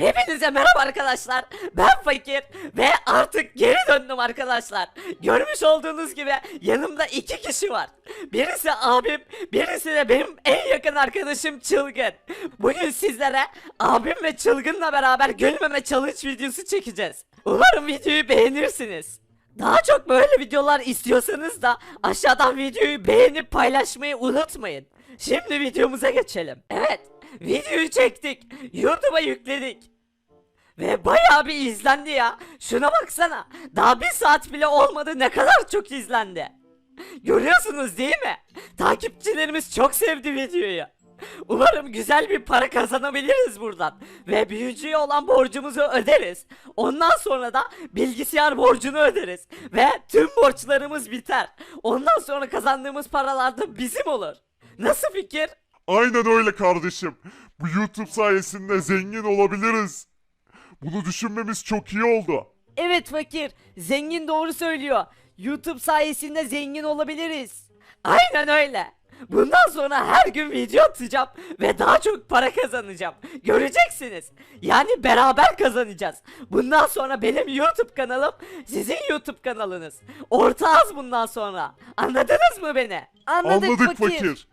Hepinize merhaba arkadaşlar. Ben Fakir ve artık geri döndüm arkadaşlar. Görmüş olduğunuz gibi yanımda iki kişi var. Birisi abim, birisi de benim en yakın arkadaşım Çılgın. Bugün sizlere abim ve Çılgın'la beraber gülmeme challenge videosu çekeceğiz. Umarım videoyu beğenirsiniz. Daha çok böyle videolar istiyorsanız da aşağıdan videoyu beğenip paylaşmayı unutmayın. Şimdi videomuza geçelim. Evet, videoyu çektik. YouTube'a yükledik. Ve bayağı bir izlendi ya. Şuna baksana. Daha bir saat bile olmadı ne kadar çok izlendi. Görüyorsunuz değil mi? Takipçilerimiz çok sevdi videoyu. Umarım güzel bir para kazanabiliriz buradan. Ve büyücüye olan borcumuzu öderiz. Ondan sonra da bilgisayar borcunu öderiz. Ve tüm borçlarımız biter. Ondan sonra kazandığımız paralar da bizim olur. Nasıl fikir? Aynen öyle kardeşim. Bu YouTube sayesinde zengin olabiliriz. Bunu düşünmemiz çok iyi oldu. Evet fakir. Zengin doğru söylüyor. YouTube sayesinde zengin olabiliriz. Aynen öyle. Bundan sonra her gün video atacağım ve daha çok para kazanacağım. Göreceksiniz. Yani beraber kazanacağız. Bundan sonra benim YouTube kanalım sizin YouTube kanalınız. Ortağız bundan sonra. Anladınız mı beni? Anladık fakir.